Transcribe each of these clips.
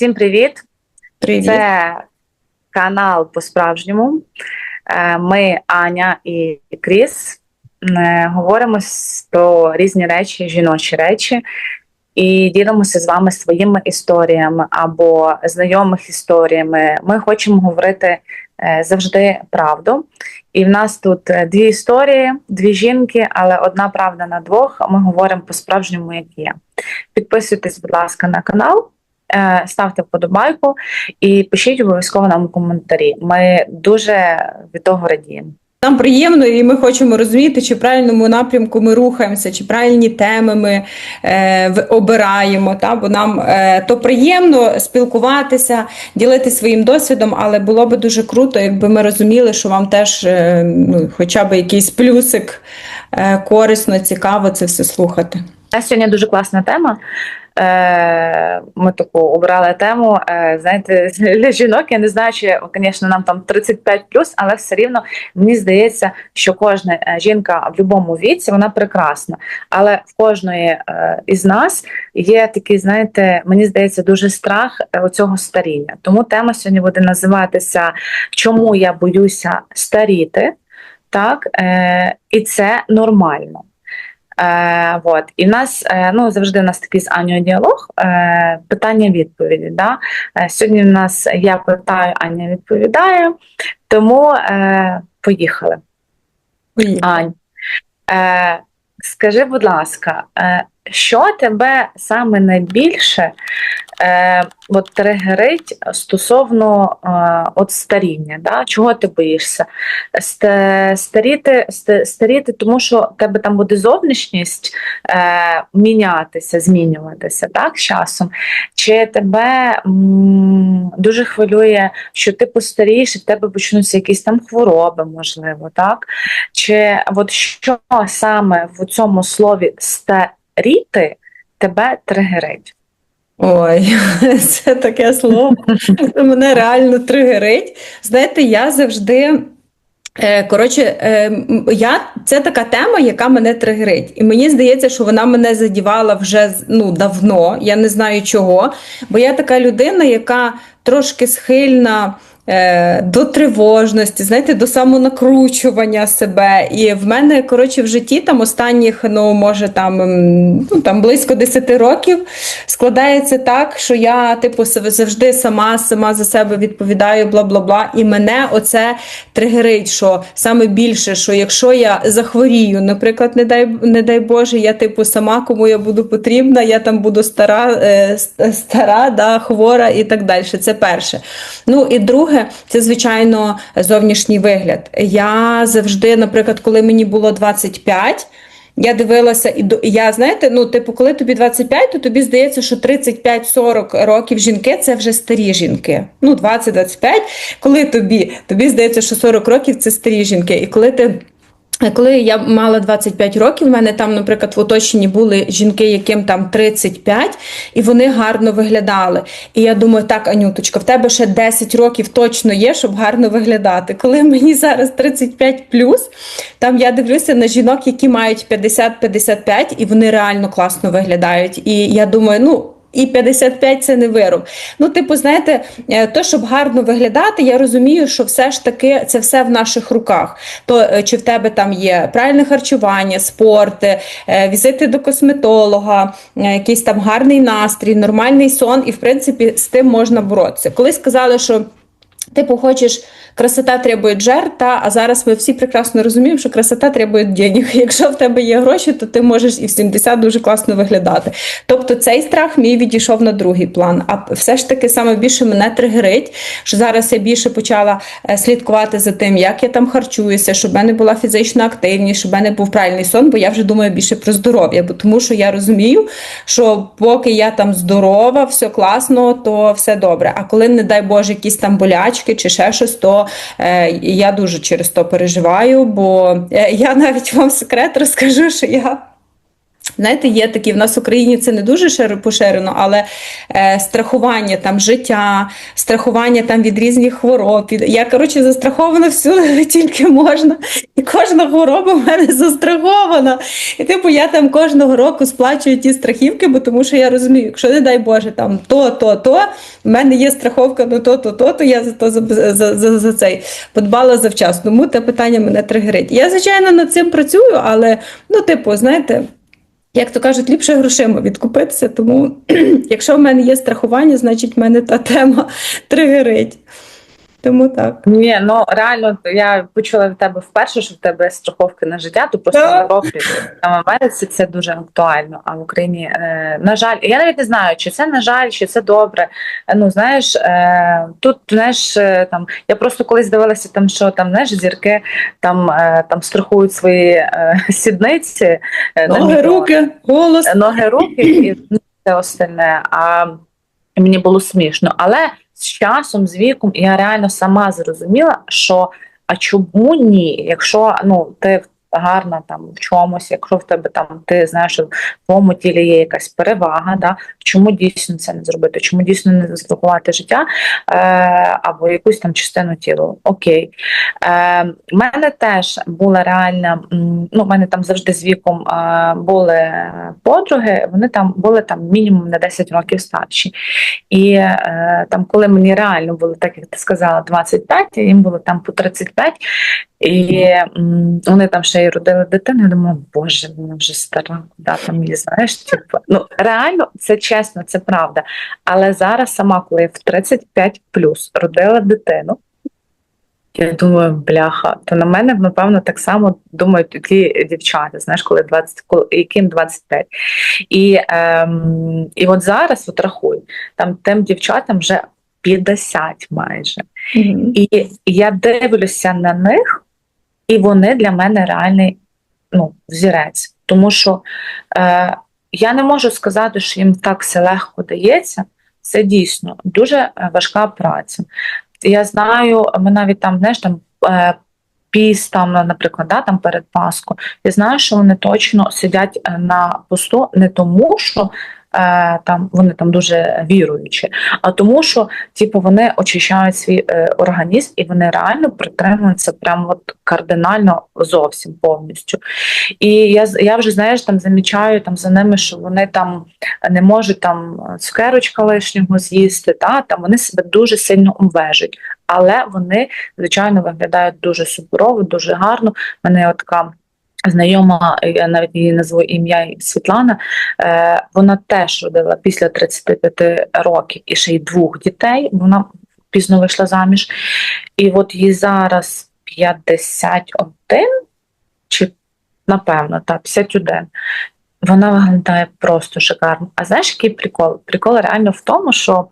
Всім привіт! Привіт. Це канал по-справжньому. Е, Ми, Аня і Кріс, е, говоримо про різні речі, жіночі речі, і ділимося з вами своїми історіями або знайомих історіями. Ми хочемо говорити е, завжди правду. І в нас тут дві історії, дві жінки, але одна правда на двох. Ми говоримо по-справжньому, як є. Підписуйтесь, будь ласка, на канал. Е, Ставте вподобайку і пишіть обов'язково нам коментарі. Ми дуже від того радіємо. Нам приємно, і ми хочемо розуміти, чи в правильному напрямку ми рухаємося, чи правильні теми ми е, обираємо. Та? Бо нам е, то приємно спілкуватися, ділитися своїм досвідом, але було би дуже круто, якби ми розуміли, що вам теж е, ну, хоча б якийсь плюсик е, корисно, цікаво це все слухати. Нас сьогодні дуже класна тема. Е, Ми таку обрали тему. е, Знаєте, для жінок я не знаю, чи, звісно, нам там 35 але все рівно мені здається, що кожна е, жінка в будь-якому віці вона прекрасна. Але в кожної із нас є такий, знаєте, мені здається, дуже страх оцього старіння. Тому тема сьогодні буде називатися Чому я боюся старіти? Так, і це нормально. Е, вот. І в нас е, ну, завжди у нас такий з Анею діалог, е, питання-відповіді. Да? Е, сьогодні в нас я питаю, Аня відповідає. Тому е, поїхали. Ань, е, скажи, будь ласка, е, що тебе саме найбільше е, от тригерить стосовно е, от старіння? Да? Чого ти боїшся? Старіти, старіти, тому що тебе там буде зовнішність е, мінятися, змінюватися так, з часом? Чи тебе м, дуже хвилює, що ти постарієш, і в тебе почнуться якісь там хвороби, можливо, так? Чи от що саме в цьому слові старіти тебе тригерить? Ой, це таке слово. Мене реально тригерить. Знаєте, я завжди. е, Коротше, е, я, це така тема, яка мене тригерить. І мені здається, що вона мене задівала вже ну, давно. Я не знаю чого. Бо я така людина, яка трошки схильна до тривожності, знаєте, до самонакручування себе. І в мене, коротше, в житті там останніх, ну, може, там, ну, там близько 10 років складається так, що я, типу, завжди сама, сама за себе відповідаю, бла бла бла. І мене оце тригерить, що саме більше, що якщо я захворію, наприклад, не дай, не дай Боже, я типу сама, кому я буду потрібна, я там буду стара, е, стара, да, хвора і так далі. Це перше. Ну і друге, це звичайно зовнішній вигляд. Я завжди, наприклад, коли мені було 25, я дивилася, і я знаєте, ну, типу, коли тобі 25, то тобі здається, що 35-40 років жінки це вже старі жінки. Ну, 20-25. Коли тобі, тобі здається, що 40 років це старі жінки. І коли ти. Коли я мала 25 років, в мене там, наприклад, в оточенні були жінки, яким там 35, і вони гарно виглядали. І я думаю, так, Анюточка, в тебе ще 10 років точно є, щоб гарно виглядати. Коли мені зараз 35 там я дивлюся на жінок, які мають 50-55, і вони реально класно виглядають. І я думаю, ну. І 55 це не вирок. Ну, типу, знаєте, е, то, щоб гарно виглядати, я розумію, що все ж таки це все в наших руках. То е, чи в тебе там є правильне харчування, спорт, е, візити до косметолога, якийсь там гарний настрій, нормальний сон, і в принципі з тим можна боротися. Колись сказали, що. Типу, хочеш, красота требує жертв, та, а зараз ми всі прекрасно розуміємо, що красота требує денег. Якщо в тебе є гроші, то ти можеш і в 70 дуже класно виглядати. Тобто цей страх мій відійшов на другий план. А все ж таки саме більше мене тригерить, що зараз я більше почала е, слідкувати за тим, як я там харчуюся, щоб в мене була фізична активність, щоб в мене був правильний сон, бо я вже думаю більше про здоров'я, бо тому що я розумію, що поки я там здорова, все класно, то все добре. А коли, не дай Боже, якісь там болячки чи ще щось, то е, я дуже через то переживаю, бо е, я навіть вам секрет розкажу, що я Знаєте, є такі в нас в Україні це не дуже поширено, але е, страхування там життя, страхування там від різних хвороб. Я коротше застрахована всюди тільки можна, і кожна хвороба в мене застрахована. І типу я там кожного року сплачую ті страхівки, бо тому що я розумію, якщо не дай Боже, там то, то, то, в мене є страховка на то, то, то, то я за то за, за, за, за цей подбала завчасно. Тому те питання мене тригерить. Я, звичайно, над цим працюю, але ну, типу, знаєте. Як то кажуть, ліпше грошима відкупитися, тому якщо в мене є страхування, значить в мене та тема тригерить. Тому так. Ні, ну реально я почула від тебе вперше, що в тебе є страховки на життя, то просто в Європі там в Америці це дуже актуально. А в Україні, е, на жаль, я навіть не знаю, чи це на жаль, чи це добре. Ну знаєш, е, тут знаєш, е, там я просто колись дивилася, там що там знаєш, зірки там, е, там страхують свої е, сідниці, е, Ноги, руки, голос. ноги, руки і все остальне. А мені було смішно. Але з часом, з віком, я реально сама зрозуміла, що а чому ні? Якщо ну ти гарна там в чомусь, якщо в тебе там ти знаєш, що в твоєму тілі є якась перевага, да, чому дійсно це не зробити? Чому дійсно не застрахувати життя е, або якусь там частину тіла? Окей. Е, в мене теж була реальна, ну, в мене там завжди з віком е, були подруги, вони там були там мінімум на 10 років старші. І е, там, коли мені реально було, так як ти сказала, 25, їм було там по 35, і вони там ще й родили дитину. Я думаю, боже, вона вже стара, куди там її знаєш? Типу, ну реально, це чесно, це правда. Але зараз сама, коли в 35 плюс родила дитину. Я думаю, бляха, то на мене, напевно, так само думають ті дівчата, знаєш, коли 20, коли, яким 25. І, ем, і от зараз, от рахуй, там тим дівчатам вже 50 майже. Мгм. І я дивлюся на них, і вони для мене реальний ну, взірець. Тому що е, я не можу сказати, що їм так все легко дається. Це дійсно дуже е, важка праця. Я знаю, ми навіть там, знаєш, там. Е, Піс там, наприклад, да, там перед Пасхою. Я знаю, що вони точно сидять е, на посту не тому, що там вони там дуже віруючі, а тому, що типу вони очищають свій е, організм і вони реально притримуються прямо от кардинально зовсім повністю. І я я вже знаєш, там замічаю там за ними, що вони там не можуть там цукерочка лишнього з'їсти, та там вони себе дуже сильно обвежують, але вони звичайно виглядають дуже суперово, дуже гарно. Мене така. Знайома, я навіть її назву ім'я Світлана. Е, вона теж родила після 35 років і ще й двох дітей. Вона пізно вийшла заміж. І от їй зараз 51, чи напевно, так, 51. Вона виглядає просто шикарно. А знаєш, який прикол? Прикол реально в тому, що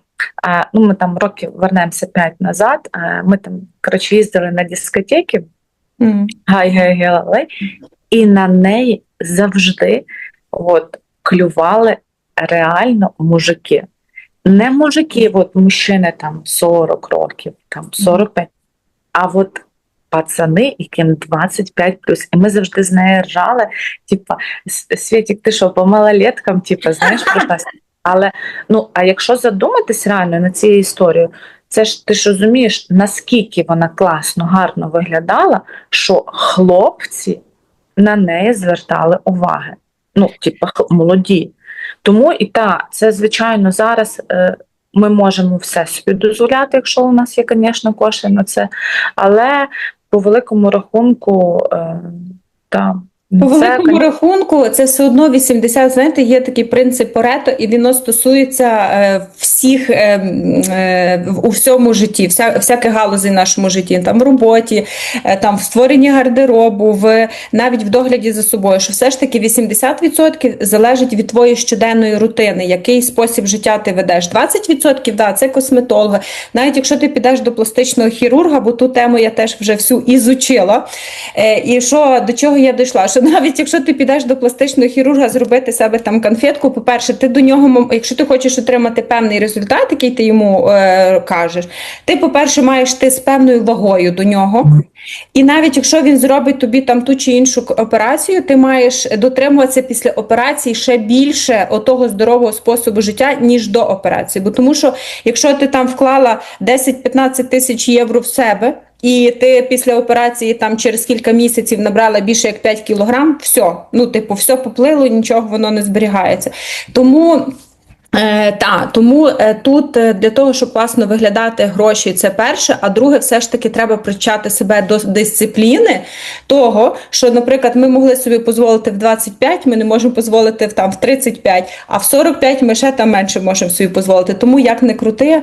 е, ну, ми там років вернемося 5 назад. Е, ми там коротше їздили на дискотеки, Мгм. І на неї завжди от, клювали реально мужики. Не мужики, от мужчини там 40 років, там 45, а от пацани, яким 25 плюс. І ми завжди з нею ржали, типа, Світік, ти що, по малолеткам, типа, знаєш про нас? Але ну, а якщо задуматись реально на цією історією, це ж ти ж розумієш, наскільки вона класно, гарно виглядала, що хлопці на неї звертали уваги. Ну, типа, молоді. Тому і так, це звичайно зараз е, ми можемо все собі дозволяти, якщо у нас є, звісно, кошти на це. Але по великому рахунку, е, та, По це, великому рахунку, це все одно 80, знаєте, є такий принцип Парето, і він стосується е, всіх е, е, у всьому житті, вся, всяких галузей в нашому житті, там в роботі, е, там в створенні гардеробу, в навіть в догляді за собою, що все ж таки 80% залежить від твоєї щоденної рутини, який спосіб життя ти ведеш. 20% да, це косметолога. Навіть якщо ти підеш до пластичного хірурга, бо ту тему я теж вже всю ізучила. Е, і що до чого я дійшла? Що навіть якщо ти підеш до пластичного хірурга зробити себе там конфетку, по-перше, ти до нього, якщо ти хочеш отримати певний результат, який ти йому е, кажеш, ти, по-перше, маєш ти з певною вагою до нього. І навіть якщо він зробить тобі там ту чи іншу операцію, ти маєш дотримуватися після операції ще більше отого здорового способу життя, ніж до операції. Бо тому що якщо ти там вклала 10-15 тисяч євро в себе, і ти після операції там через кілька місяців набрала більше як 5 кілограм, все, ну типу, все поплило, нічого воно не зберігається. Тому. Е, та, тому е, тут е, для того, щоб класно виглядати гроші, це перше. А друге, все ж таки треба привчати себе до дисципліни того, що, наприклад, ми могли собі дозволити в 25, ми не можемо дозволити в там в 35, а в 45 ми ще там менше можемо собі дозволити. Тому як не крути.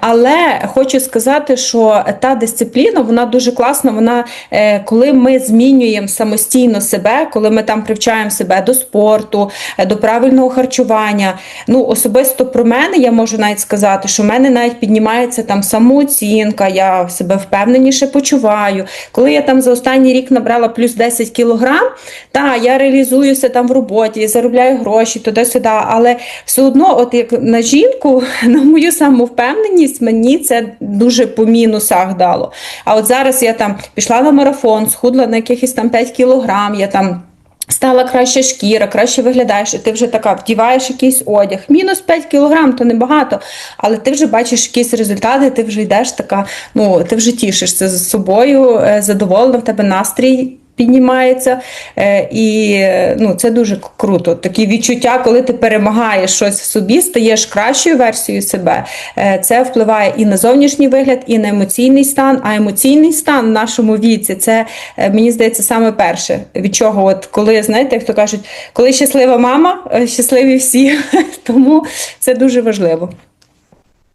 Але хочу сказати, що та дисципліна вона дуже класна. Вона е, коли ми змінюємо самостійно себе, коли ми там привчаємо себе до спорту, до правильного харчування. Ну, особисто про мене я можу навіть сказати, що в мене навіть піднімається там самооцінка, я себе впевненіше почуваю. Коли я там за останній рік набрала плюс 10 кілограм, та я реалізуюся там в роботі, заробляю гроші туди-сюди, але все одно, от як на жінку, на мою самовпевненість, мені це дуже по мінусах дало. А от зараз я там пішла на марафон, схудла на якихось там 5 кілограм, я там. Стала краща шкіра, краще виглядаєш, і ти вже така вдіваєш якийсь одяг. Мінус 5 кілограм, то небагато, але ти вже бачиш якісь результати, ти вже йдеш така, ну ти вже тішишся з собою, е, задоволена, в тебе настрій піднімається. Е, І е, ну, це дуже круто. Такі відчуття, коли ти перемагаєш щось в собі, стаєш кращою версією себе. Е, Це впливає і на зовнішній вигляд, і на емоційний стан. А емоційний стан в нашому віці це мені здається саме перше. Від чого, от коли знаєте, як то кажуть, коли щаслива мама, щасливі всі. Тому це дуже важливо.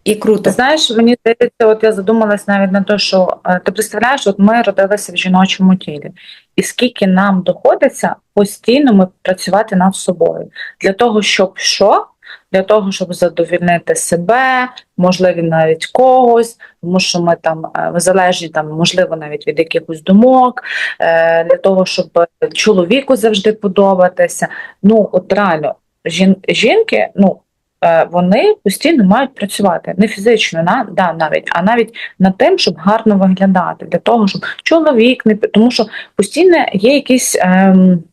І круто. знаєш, мені здається, от я задумалась навіть на те, що е, ти представляєш, от ми родилися в жіночому тілі, і скільки нам доходиться постійно ми працювати над собою для того, щоб що? Для того, щоб задовільнити себе, можливо, навіть когось, тому що ми там е, залежні там, можливо, навіть від якихось думок, е, для того, щоб чоловіку завжди подобатися. Ну, от реально, жін, жінки, ну. Е, Вони постійно мають працювати не фізично, на да навіть, а навіть над тим, щоб гарно виглядати, для того, щоб чоловік не тому, що постійно є якийсь ем,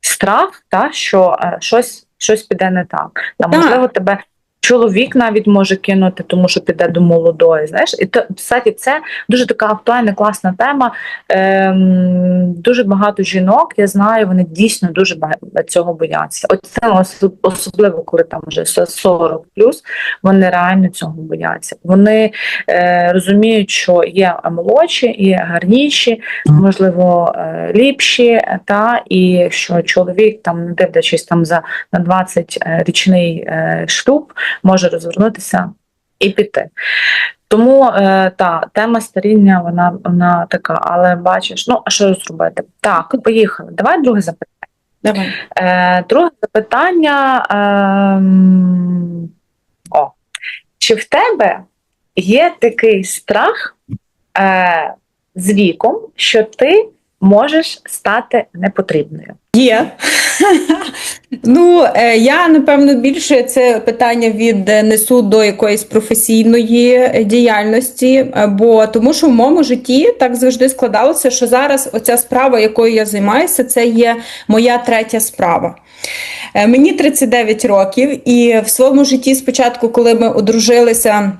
страх, та що е, щось, щось піде не так. Та, можливо, тебе чоловік навіть може кинути, тому що піде до молодої. Знаєш, і то, кстати, це дуже така актуальна, класна тема. Ем, дуже багато жінок, я знаю, вони дійсно дуже цього бояться. От це особливо, коли там вже 40 плюс, вони реально цього бояться. Вони е, розуміють, що є молодші, є гарніші, можливо, е, ліпші, та і що чоловік, там, не дивлячись там за на 20 е, річний е, шлюб, може розвернутися і піти. Тому е, та тема старіння, вона, вона така, але бачиш, ну а що зробити? Так, поїхали. Давай друге запитання. Давай. Е, друге запитання. ем, о, чи в тебе є такий страх е, з віком, що ти можеш стати непотрібною? Є. Ну, е, я напевно більше це питання віднесу до якоїсь професійної е, діяльності, е, бо тому що в моєму житті так завжди складалося, що зараз оця справа, якою я займаюся, це є моя третя справа. Е, Мені 39 років, і в своєму житті спочатку, коли ми одружилися.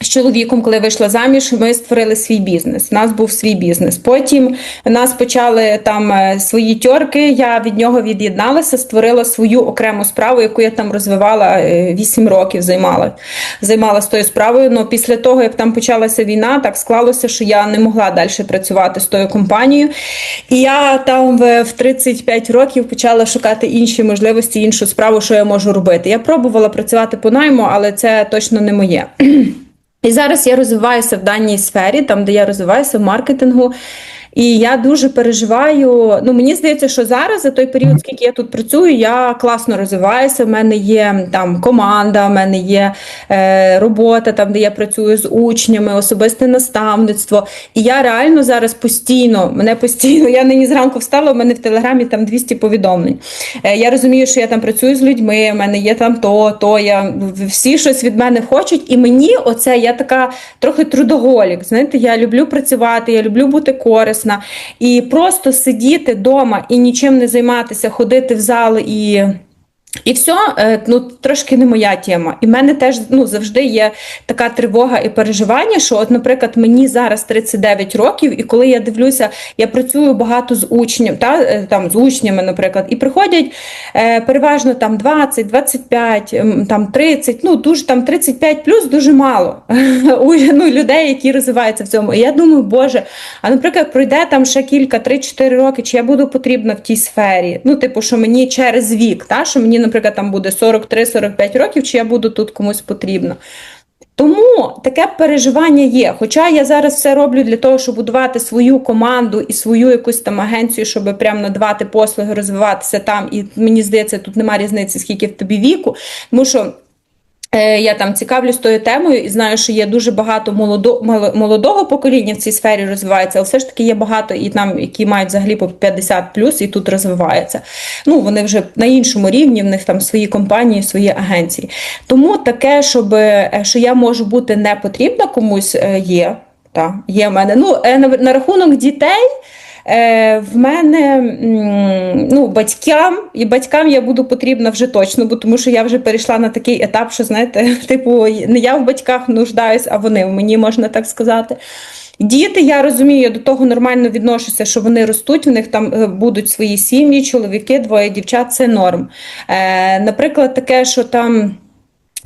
З чоловіком, коли вийшла заміж, ми створили свій бізнес. У нас був свій бізнес. Потім нас почали там е, свої тьорки. Я від нього від'єдналася, створила свою окрему справу, яку я там розвивала 8 років. Займала займалася тою справою. Но після того, як там почалася війна, так склалося, що я не могла далі працювати з тою компанією. І я там в 35 років почала шукати інші можливості, іншу справу, що я можу робити. Я пробувала працювати по найму, але це точно не моє. І зараз я розвиваюся в даній сфері, там де я розвиваюся в маркетингу. І я дуже переживаю. Ну, мені здається, що зараз за той період, скільки я тут працюю, я класно розвиваюся. У мене є там команда, в мене є е, робота, там де я працюю з учнями, особисте наставництво. І я реально зараз постійно, мене постійно, я нині зранку встала, у мене в телеграмі там 200 повідомлень. Е, я розумію, що я там працюю з людьми, в мене є там то, то я всі щось від мене хочуть. І мені оце я така трохи трудоголік. Знаєте, я люблю працювати, я люблю бути корисна. І просто сидіти вдома і нічим не займатися, ходити в зал і. І все, ну трошки не моя тема. І в мене теж ну, завжди є така тривога і переживання, що, от, наприклад, мені зараз 39 років, і коли я дивлюся, я працюю багато з учнів, та, е, там, з учнями, наприклад, і приходять е, переважно там 20, 25, там 30, ну дуже там 35 плюс дуже мало ну, людей, які розвиваються в цьому. І я думаю, Боже, а наприклад, пройде там ще кілька, 3-4 роки, чи я буду потрібна в тій сфері? Ну, типу, що мені через вік, та, що мені, наприклад, там буде 43-45 років, чи я буду тут комусь потрібна. Тому таке переживання є. Хоча я зараз все роблю для того, щоб будувати свою команду і свою якусь там агенцію, щоб прямо надавати послуги, розвиватися там. І мені здається, тут немає різниці, скільки в тобі віку. Тому що Я там цікавлюсь тою темою і знаю, що є дуже багато молодо, молодого покоління в цій сфері розвивається, але все ж таки є багато і там, які мають взагалі по 50 плюс і тут розвиваються. Ну, вони вже на іншому рівні, в них там свої компанії, свої агенції. Тому таке, щоб е, що я можу бути не потрібна комусь, е, є. Та, є в мене. Ну, е, на рахунок дітей. Е, в мене ну, батькам, і батькам я буду потрібна вже точно, бо тому що я вже перейшла на такий етап, що знаєте, типу, не я в батьках нуждаюсь, а вони в мені, можна так сказати. Діти, я розумію, я до того нормально відношуся, що вони ростуть, в них там е, будуть свої сім'ї, чоловіки, двоє дівчат, це норм. Е, наприклад, таке, що там.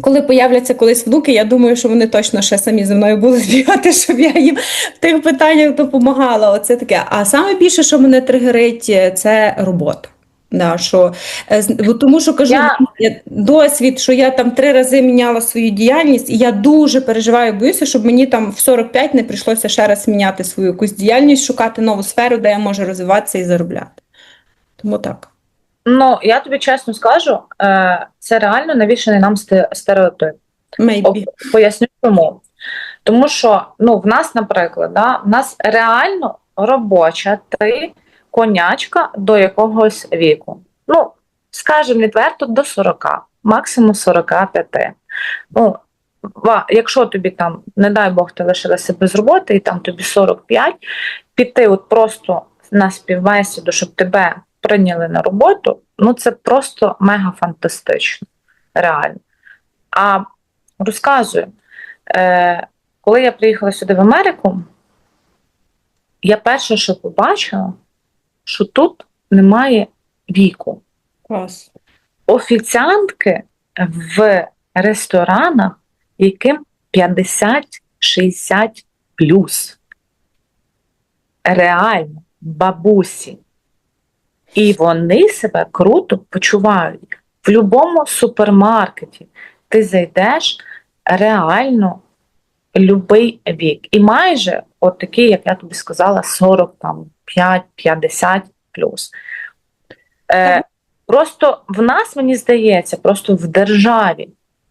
Коли появляться колись внуки, я думаю, що вони точно ще самі зі мною будуть бігати, щоб я їм в тих питаннях допомагала. Оце таке. А саме більше, що мене тригерить, е, це робота. Да, що, е, тому що кажу, я... досвід, що я там три рази міняла свою діяльність, і я дуже переживаю, боюся, щоб мені там в 45 не прийшлося ще раз міняти свою якусь діяльність, шукати нову сферу, де я можу розвиватися і заробляти. Тому так. Ну, я тобі чесно скажу, е, це реально навішаний нам стереотип. Maybe. Поясню чому. Тому що ну, в нас, наприклад, да, в нас реально робоча ти конячка до якогось віку. Ну, скажімо відверто, до 40, максимум 45. Ну, якщо тобі там, не дай Бог, ти лишилася без роботи, і там тобі 45, піти от просто на співбесіду, щоб тебе прийняли на роботу, ну це просто мега фантастично. Реально. А розказую, е, коли я приїхала сюди в Америку, я перше, що побачила, що тут немає віку. Клас. Офіціантки в ресторанах, яким 50-60 плюс. Реально, бабусі. І вони себе круто почувають. В будь-якому супермаркеті ти зайдеш реально любий вік. І майже от такий, як я тобі сказала, 40, там, 5-50 плюс. Е, просто в нас, мені здається, просто в державі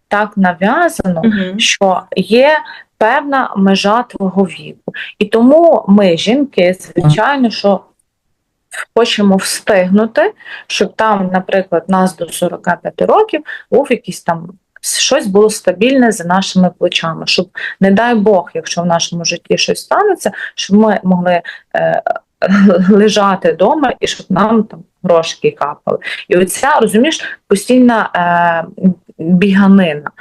так нав'язано, Угу. що є певна межа твого віку. І тому ми, жінки, звичайно, що хочемо встигнути, щоб там, наприклад, нас до 45 років був якийсь там. Щось було стабільне за нашими плечами, щоб, не дай Бог, якщо в нашому житті щось станеться, щоб ми могли е, лежати вдома і щоб нам там грошки капали. І оця, розумієш, постійна е, біганина.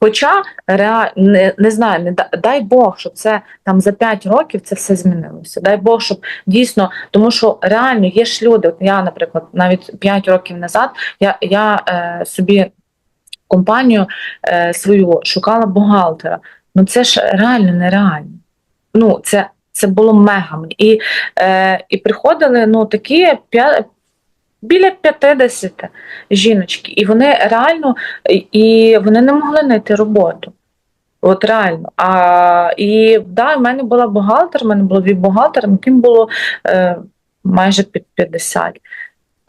Хоча реа... не, не знаю, не дай Бог, щоб це там за 5 років це все змінилося. Дай Бог, щоб дійсно, тому що реально є ж люди. От я, наприклад, навіть 5 років назад я, я е, собі компанію е, свою шукала бухгалтера. Ну це ж реально нереально. Ну, це, це було мега. І, е, і приходили ну, такі біля 50 жіночки, і вони реально і вони не могли знайти роботу. От реально. А, і да, в мене була бухгалтер, в мене було дві бухгалтери, яким було е, майже під 50.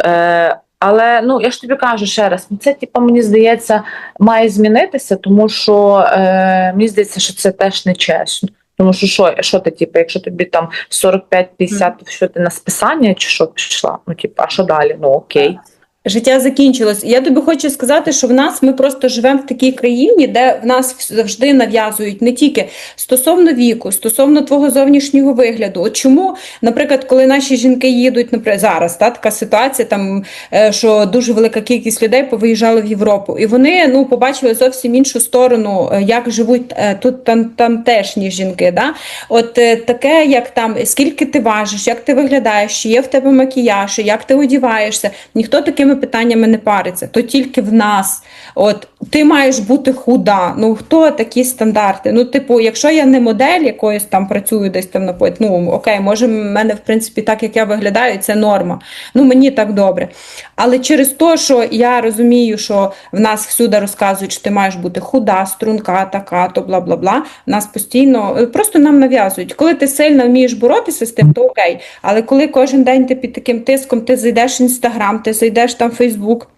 Е, але ну я ж тобі кажу ще раз, ну, це типу, мені здається, має змінитися, тому що е, мені здається, що це теж не чесно. Тому що що, що ти, типу, якщо тобі там 45-50, що ти на списання чи що пішла? Ну, типу, а що далі? Ну окей. Життя закінчилось. Я тобі хочу сказати, що в нас ми просто живемо в такій країні, де в нас завжди нав'язують не тільки стосовно віку, стосовно твого зовнішнього вигляду. От чому, наприклад, коли наші жінки їдуть, наприклад, зараз та така ситуація, там е, що дуже велика кількість людей повиїжджали в Європу, і вони ну побачили зовсім іншу сторону, е, як живуть е, тут там тамтешні жінки. Да? От таке, як там скільки ти важиш, як ти виглядаєш, чи є в тебе макіяж, як ти одіваєшся, ніхто такими питаннями не париться, то тільки в нас. От ти маєш бути худа. Ну хто такі стандарти? Ну, типу, якщо я не модель якоїсь там працюю десь там на ну окей, може, в мене в принципі так, як я виглядаю, це норма. Ну мені так добре. Але через те, що я розумію, що в нас всюди розказують, що ти маєш бути худа, струнка, така, то бла бла бла. Нас постійно просто нам нав'язують. Коли ти сильно вмієш боротися з тим, то окей. Але коли кожен день ти під таким тиском, ти зайдеш в інстаграм, ти зайдеш там Фейсбук.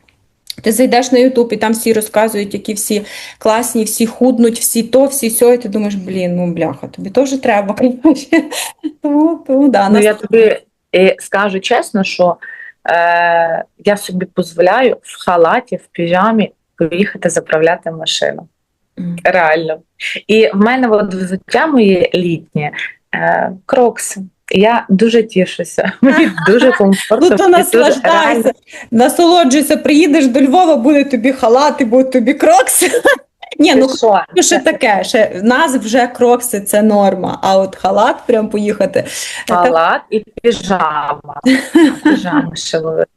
Ти зайдеш на Ютуб і там всі розказують, які всі класні, всі худнуть, всі то, всі сьо, і ти думаєш, блін, ну бляха, тобі теж треба. Тому, тому да, Ну, нас я тобі е, скажу чесно, що е, я собі дозволяю в халаті, в піжамі поїхати заправляти машину. Реально. І в мене от взуття моє літнє е, крокси. Я дуже тішуся. Мені дуже комфортно. Ну то наслаждайся, насолоджуйся, приїдеш до Львова, буде тобі халати, будуть тобі крокси. Ні, ну що? Ще таке, ще в нас вже крокси це норма, а от халат прям поїхати. Халат і піжама. Піжама ще ловить.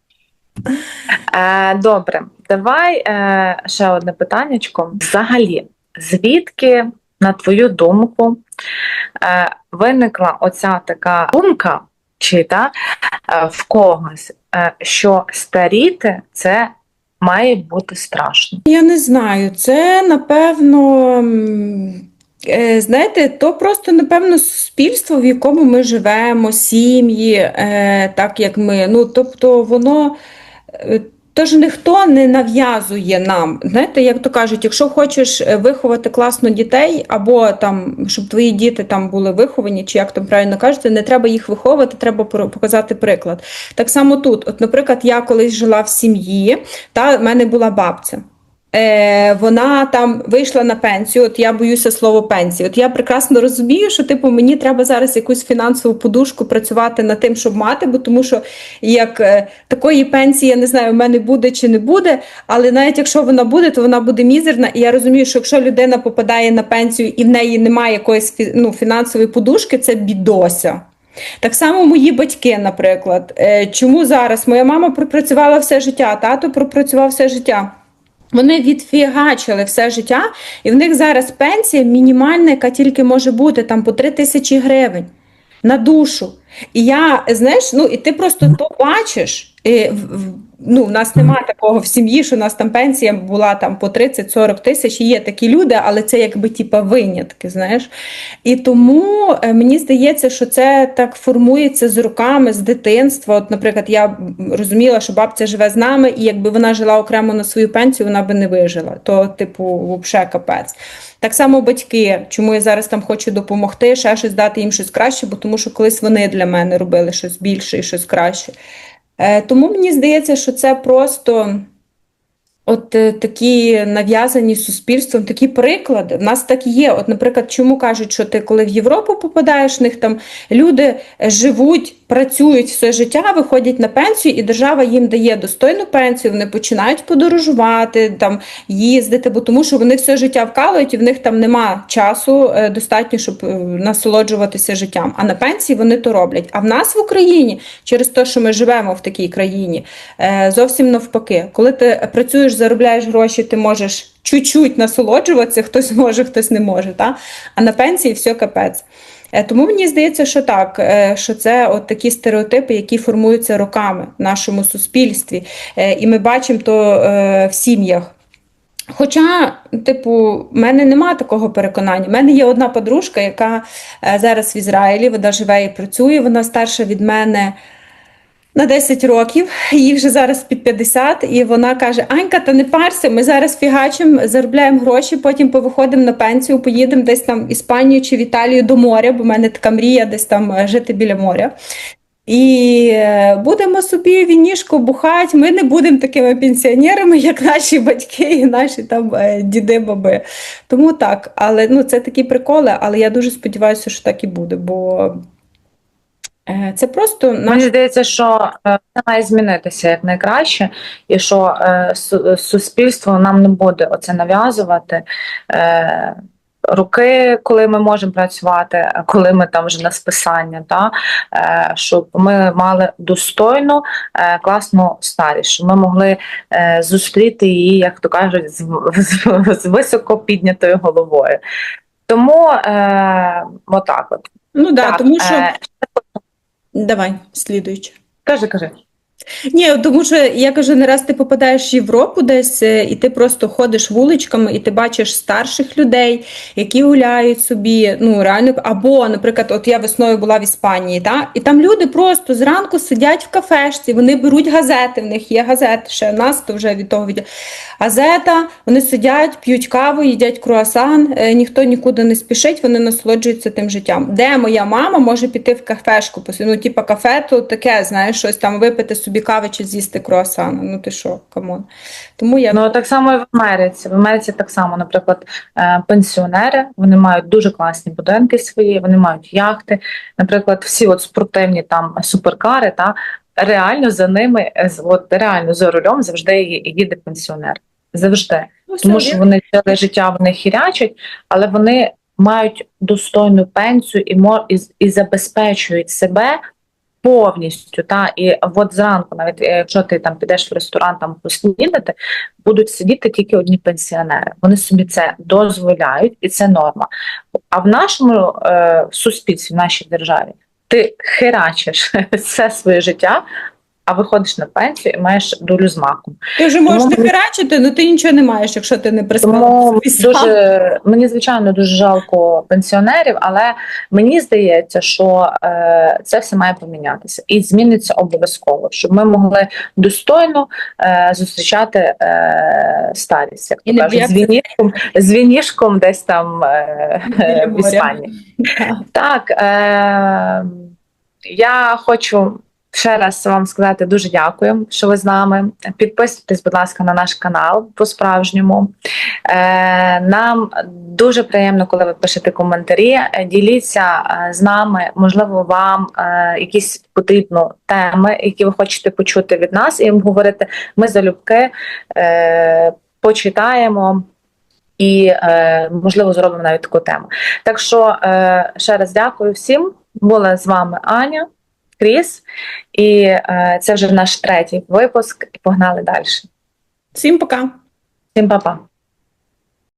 Е, добре, давай е, ще одне питаннячко. Взагалі, звідки, на твою думку, е, виникла оця така думка, чи та, е, в когось, е, що старіти це має бути страшно? Я не знаю, це напевно. Знаєте, то просто напевно суспільство, в якому ми живемо, сім'ї, так як ми. Ну, тобто, воно тож ніхто не нав'язує нам. Знаєте, як то кажуть, якщо хочеш е, виховати класно дітей, або там, щоб твої діти там були виховані, чи як там правильно кажете, не треба їх виховувати, треба показати приклад. Так само тут, от, наприклад, я колись жила в сім'ї, та в мене була бабця. Е, вона там вийшла на пенсію. От я боюся слова пенсії. От я прекрасно розумію, що типу мені треба зараз якусь фінансову подушку працювати над тим, щоб мати, бо тому що як е, такої пенсії, я не знаю, в мене буде чи не буде. Але навіть якщо вона буде, то вона буде мізерна. І я розумію, що якщо людина попадає на пенсію і в неї немає якоїсь ну, фінансової подушки, це бідося. Так само мої батьки, наприклад. Е, Чому зараз моя мама пропрацювала все життя, тато пропрацював все життя. Вони відфігачили все життя, і в них зараз пенсія мінімальна, яка тільки може бути там по 3 тисячі гривень на душу. І я, знаєш, ну і ти просто то бачиш. І, ну, в нас немає такого в сім'ї, що у нас там пенсія була там по 30-40 тисяч. Є такі люди, але це якби типа винятки, знаєш. І тому е, мені здається, що це так формується з роками, з дитинства. От, наприклад, я розуміла, що бабця живе з нами, і якби вона жила окремо на свою пенсію, вона би не вижила. То, типу, взагалі капець. Так само батьки, чому я зараз там хочу допомогти, ще щось дати їм щось краще, бо тому що колись вони для мене робили щось більше і щось краще. Е, тому мені здається, що це просто. От е, такі нав'язані суспільством, такі приклади. В нас так є. От, наприклад, чому кажуть, що ти коли в Європу попадаєш, в них там люди е, живуть, працюють все життя, виходять на пенсію, і держава їм дає достойну пенсію, вони починають подорожувати, там, їздити, бо тому що вони все життя вкалують, і в них там нема часу е, достатньо, щоб насолоджуватися життям. А на пенсії вони то роблять. А в нас в Україні, через те, що ми живемо в такій країні, зовсім навпаки. Коли ти працюєш, заробляєш гроші, ти можеш чуть-чуть насолоджуватися, хтось може, хтось не може. Та? А на пенсії все капець. Е, Тому мені здається, що так, е, що це от такі стереотипи, які формуються роками в нашому суспільстві. Е, І ми бачимо то в сім'ях. Хоча типу, в мене немає такого переконання. У мене є одна подружка, яка зараз в Ізраїлі, вона живе і працює, вона старша від мене. На 10 років, їй вже зараз під 50, і вона каже: Анька, та не парся, ми зараз фігачимо, заробляємо гроші, потім повиходимо на пенсію, поїдемо десь там в Іспанію чи в Італію до моря, бо в мене така мрія десь там е, жити біля моря. І е, будемо собі вінішко бухати. Ми не будемо такими пенсіонерами, як наші батьки і наші там е, діди, баби. Тому так, але ну це такі приколи, але я дуже сподіваюся, що так і буде, бо це просто наш Мені здається, що е, це має змінитися як найкраще, і що е, суспільство нам не буде оце нав'язувати. Е, Роки, коли ми можемо працювати, а коли ми там вже на списання, та е, щоб ми мали достойну, е, класну старість, щоб ми могли е, зустріти її, як то кажуть, з, з, з високо піднятою головою. Тому е, отак от. ну да, Так, тому що е, давай, слідуючи. кажи, кажи. Ні, тому що я кажу, не раз ти попадаєш в Європу десь, е, і ти просто ходиш вуличками, і ти бачиш старших людей, які гуляють собі. Ну реально, або, наприклад, от я весною була в Іспанії, та і там люди просто зранку сидять в кафешці, вони беруть газети. В них є газети. Ще в нас то вже від того від газета. Вони сидять, п'ють каву, їдять круасан. е, Ніхто нікуди не спішить, вони насолоджуються тим життям. Де моя мама може піти в кафешку? Ну, типа кафе, то таке, знаєш, щось там випити собі кави чи з'їсти круасана. Ну ти що, камон. Тому я Ну так само і в Америці. В Америці так само, наприклад, е, пенсіонери вони мають дуже класні будинки свої, вони мають яхти. Наприклад, всі от спортивні там суперкари, та реально за ними, от реально за рулем завжди їде пенсіонер. Завжди. Ну, Тому що вони ціле життя в них хірячать, але вони мають достойну пенсію і і, і забезпечують себе повністю. Та і от зранку, навіть е, якщо ти там підеш в ресторан там поснідати, будуть сидіти тільки одні пенсіонери. Вони собі це дозволяють, і це норма. А в нашому е, суспільстві, в нашій державі, ти херачиш все своє життя. А виходиш на пенсію і маєш долю з маком. Ти вже можеш не херачити, але ти нічого не маєш, якщо ти не приспав. Дуже мені звичайно дуже жалко пенсіонерів, але мені здається, що е, це все має помінятися і зміниться обов'язково, щоб ми могли достойно е, зустрічати е, старість, як то кажуть, з вінішком, з вінішком десь там е, Біля в. Іспанії. Так. Так, е, я хочу ще раз вам сказати дуже дякую, що ви з нами. Підписуйтесь, будь ласка, на наш канал по-справжньому. Е, нам дуже приємно, коли ви пишете коментарі. Е, Діліться е, з нами, можливо, вам якісь потрібні теми, які ви хочете почути від нас, і говорити. Ми залюбки почитаємо. І е, можливо зробимо навіть таку тему. Так що е, ще раз дякую всім. Була з вами Аня, Кріс, і е, це вже наш третій випуск. І погнали далі. Всім пока. Всім па-па.